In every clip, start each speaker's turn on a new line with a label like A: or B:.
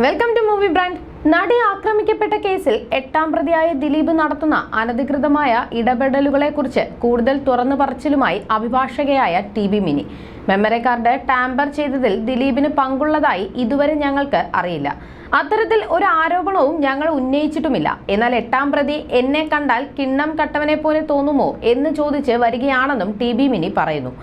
A: Welcome to movie brand നടി ആക്രമിക്കപ്പെട്ട കേസിൽ എട്ടാം പ്രതിയായ ദിലീപ് നടത്തുന്ന അനധികൃതമായ ഇടപെടലുകളെക്കുറിച്ച് കൂടുതൽ തുറന്നു പറച്ചിലുമായി അഭിഭാഷകയായ T B Mini. Memory card tamper ചെയ്തതിൽ ദിലീപിന് പങ്കുള്ളതായി ഇതുവരെ ഞങ്ങൾക്ക് അറിയില്ല. അത്തരത്തിൽ ഒരു ആരോപണവും ഞങ്ങൾ ഉന്നയിച്ചിട്ടുമില്ല. എന്നാൽ എട്ടാം പ്രതി എന്നെ കണ്ടാൽ കിണ്ണം കട്ടവനെ പോലെ തോന്നുമോ എന്ന് ചോദിച്ച് വരികയാണെന്നും ടി ബി മിനി പറയുന്നു.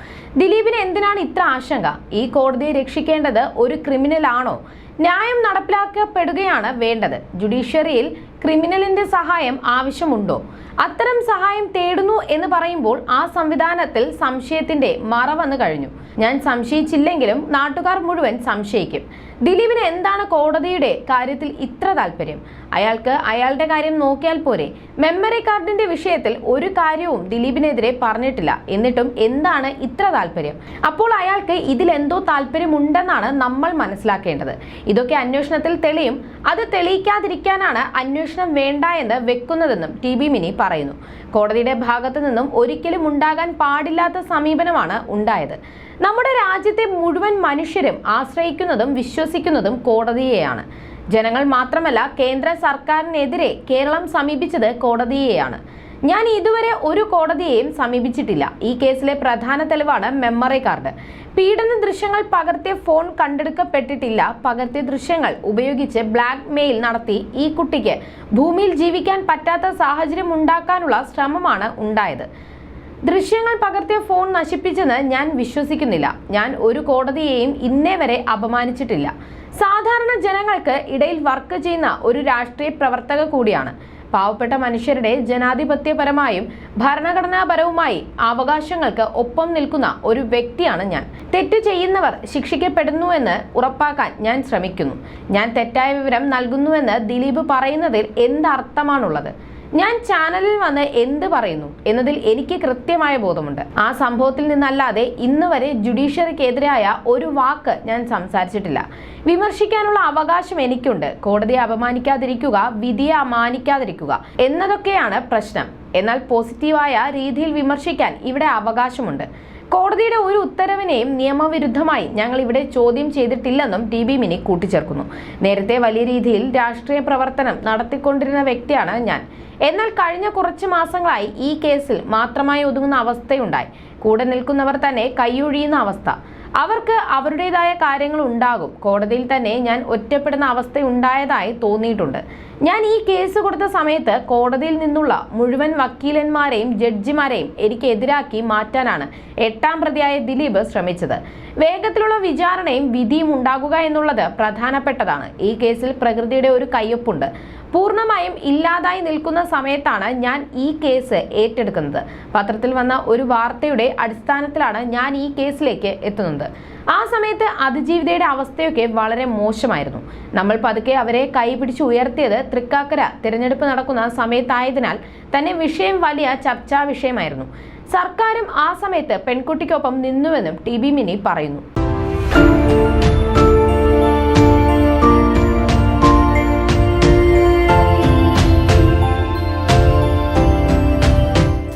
A: ദിലീപിന് എന്തിനാണ് ഇത്ര ആശങ്ക? ഈ കോടതിയെ രക്ഷിക്കേണ്ടത് ഒരു ക്രിമിനൽ ആണോ ന്യായം നടപ്പിലാക്കപ്പെടുകയാണ് വേണ്ടത്. ജുഡീഷ്യറിയിൽ ക്രിമിനലിന്റെ സഹായം ആവശ്യമുണ്ടോ? അത്തരം സഹായം തേടുന്നു എന്ന് പറയുമ്പോൾ ആ സംവിധാനത്തിൽ സംശയത്തിന്റെ മറ വന്നു കഴിഞ്ഞു. ഞാൻ സംശയിച്ചില്ലെങ്കിലും നാട്ടുകാർ മുഴുവൻ സംശയിക്കും. ദിലീപിന് എന്താണ് കോടതിയുടെ കാര്യത്തിൽ ഇത്ര താല്പര്യം അയാൾക്ക് അയാളുടെ കാര്യം നോക്കിയാൽ പോരെ. മെമ്മറി കാർഡിന്റെ വിഷയത്തിൽ ഒരു കാര്യവും ദിലീപിനെതിരെ പറഞ്ഞിട്ടില്ല. എന്നിട്ടും എന്താണ് ഇത്ര താല്പര്യം അപ്പോൾ അയാൾക്ക് ഇതിലെന്തോ താല്പര്യമുണ്ടെന്നാണ് നമ്മൾ മനസ്സിലാക്കേണ്ടത്. ഇതൊക്കെ അന്വേഷണത്തിൽ തെളിയും. അത് തെളിയിക്കാതിരിക്കാനാണ് അന്വേഷണം വേണ്ട എന്ന് വെക്കുന്നതെന്നും ടി ബി മിനി പറയുന്നു. കോടതിയുടെ ഭാഗത്തു നിന്നും ഒരിക്കലും ഉണ്ടാകാൻ പാടില്ലാത്ത സമീപനമാണ് ഉണ്ടായത്. നമ്മുടെ രാജ്യത്തെ മുഴുവൻ മനുഷ്യരും ആശ്രയിക്കുന്നതും വിശ്വസിക്കുന്നതും കോടതിയെയാണ്. ജനങ്ങൾ മാത്രമല്ല കേന്ദ്ര സർക്കാരിനെതിരെ കേരളം സമീപിച്ചത് കോടതിയെയാണ്. ഞാൻ ഇതുവരെ ഒരു കോടതിയെയും സമീപിച്ചിട്ടില്ല. ഈ കേസിലെ പ്രധാന തെളിവാണ് മെമ്മറി കാർഡ് പീഡന ദൃശ്യങ്ങൾ പകർത്തിയ ഫോൺ കണ്ടെടുക്കപ്പെട്ടിട്ടില്ല. പകർത്തിയ ദൃശ്യങ്ങൾ ഉപയോഗിച്ച് ബ്ലാക്ക് മെയിൽ നടത്തി ഈ കുട്ടിക്ക് ഭൂമിയിൽ ജീവിക്കാൻ പറ്റാത്ത സാഹചര്യം ഉണ്ടാക്കാനുള്ള ശ്രമമാണ് ഉണ്ടായത്. ദൃശ്യങ്ങൾ പകർത്തിയ ഫോൺ നശിപ്പിച്ചെന്ന് ഞാൻ വിശ്വസിക്കുന്നില്ല. ഞാൻ ഒരു കോടതിയെയും ഇന്നേ വരെ അപമാനിച്ചിട്ടില്ല. സാധാരണ ജനങ്ങൾക്ക് ഇടയിൽ വർക്ക് ചെയ്യുന്ന ഒരു രാഷ്ട്രീയ പ്രവർത്തക കൂടിയാണ്. പാവപ്പെട്ട മനുഷ്യരുടെ ജനാധിപത്യപരമായും ഭരണഘടനാപരവുമായി അവകാശങ്ങൾക്ക് ഒപ്പം നിൽക്കുന്ന ഒരു വ്യക്തിയാണ് ഞാൻ. തെറ്റ് ചെയ്യുന്നവർ ശിക്ഷിക്കപ്പെടുന്നുവെന്ന് ഉറപ്പാക്കാൻ ഞാൻ ശ്രമിക്കുന്നു. ഞാൻ തെറ്റായ വിവരം നൽകുന്നുവെന്ന് ദിലീപ് പറയുന്നതിൽ എന്തർത്ഥമാണുള്ളത് ഞാൻ ചാനലിൽ വന്ന് എന്ത് പറയുന്നു എന്നതിൽ എനിക്ക് കൃത്യമായ ബോധമുണ്ട്. ആ സംഭവത്തിൽ നിന്നല്ലാതെ ഇന്ന് വരെ ജുഡീഷ്യറിക്കെതിരായ ഒരു വാക്ക് ഞാൻ സംസാരിച്ചിട്ടില്ല. വിമർശിക്കാനുള്ള അവകാശം എനിക്കുണ്ട്. കോടതിയെ അപമാനിക്കാതിരിക്കുക വിധിയെ അമാനിക്കാതിരിക്കുക എന്നതൊക്കെയാണ് പ്രശ്നം. എന്നാൽ പോസിറ്റീവായ രീതിയിൽ വിമർശിക്കാൻ ഇവിടെ അവകാശമുണ്ട്. കോടതിയുടെ ഒരു ഉത്തരവിനെയും നിയമവിരുദ്ധമായി ഞങ്ങൾ ഇവിടെ ചോദ്യം ചെയ്തിട്ടില്ലെന്നും ടി ബി മിനി കൂട്ടിച്ചേർക്കുന്നു. നേരത്തെ വലിയ രീതിയിൽ രാഷ്ട്രീയ പ്രവർത്തനം നടത്തിക്കൊണ്ടിരുന്ന വ്യക്തിയാണ് ഞാൻ. എന്നാൽ കഴിഞ്ഞ കുറച്ച് മാസങ്ങളായി ഈ കേസിൽ മാത്രമായി ഒതുങ്ങുന്ന അവസ്ഥയുണ്ടായി. കൂടെ നിൽക്കുന്നവർ തന്നെ കൈയൊഴിയുന്ന അവസ്ഥ. അവർക്ക് അവരുടേതായ കാര്യങ്ങൾ ഉണ്ടാകും. കോടതിയിൽ തന്നെ ഞാൻ ഒറ്റപ്പെടുന്ന അവസ്ഥ ഉണ്ടായതായി തോന്നിയിട്ടുണ്ട്. ഞാൻ ഈ കേസ് കൊടുത്ത സമയത്ത് കോടതിയിൽ നിന്നുള്ള മുഴുവൻ വക്കീലന്മാരെയും ജഡ്ജിമാരെയും എനിക്ക് എതിരാക്കി മാറ്റാനാണ് എട്ടാം പ്രതിയായ ദിലീപ് ശ്രമിച്ചത്. വേഗത്തിലുള്ള വിചാരണയും വിധിയും ഉണ്ടാകുക എന്നുള്ളത് പ്രധാനപ്പെട്ടതാണ്. ഈ കേസിൽ പ്രകൃതിയുടെ ഒരു കയ്യൊപ്പുണ്ട്. പൂർണമായും ഇല്ലാതായി നിൽക്കുന്ന സമയത്താണ് ഞാൻ ഈ കേസ് ഏറ്റെടുക്കുന്നത്. പത്രത്തിൽ വന്ന ഒരു വാർത്തയുടെ അടിസ്ഥാനത്തിലാണ് ഞാൻ ഈ കേസിലേക്ക് എത്തുന്നത്. ആ സമയത്ത് അതിജീവിതയുടെ അവസ്ഥയൊക്കെ വളരെ മോശമായിരുന്നു. നമ്മൾ പതുക്കെ അവരെ കൈപിടിച്ച് ഉയർത്തിയത് തൃക്കാക്കര തിരഞ്ഞെടുപ്പ് നടക്കുന്ന സമയത്തായതിനാൽ തന്നെ വിഷയം വലിയ ചർച്ചാ വിഷയമായിരുന്നു. സർക്കാരും ആ സമയത്ത് പെൺകുട്ടിക്കൊപ്പം നിന്നുവെന്നും ടി ബി മിനി പറയുന്നു.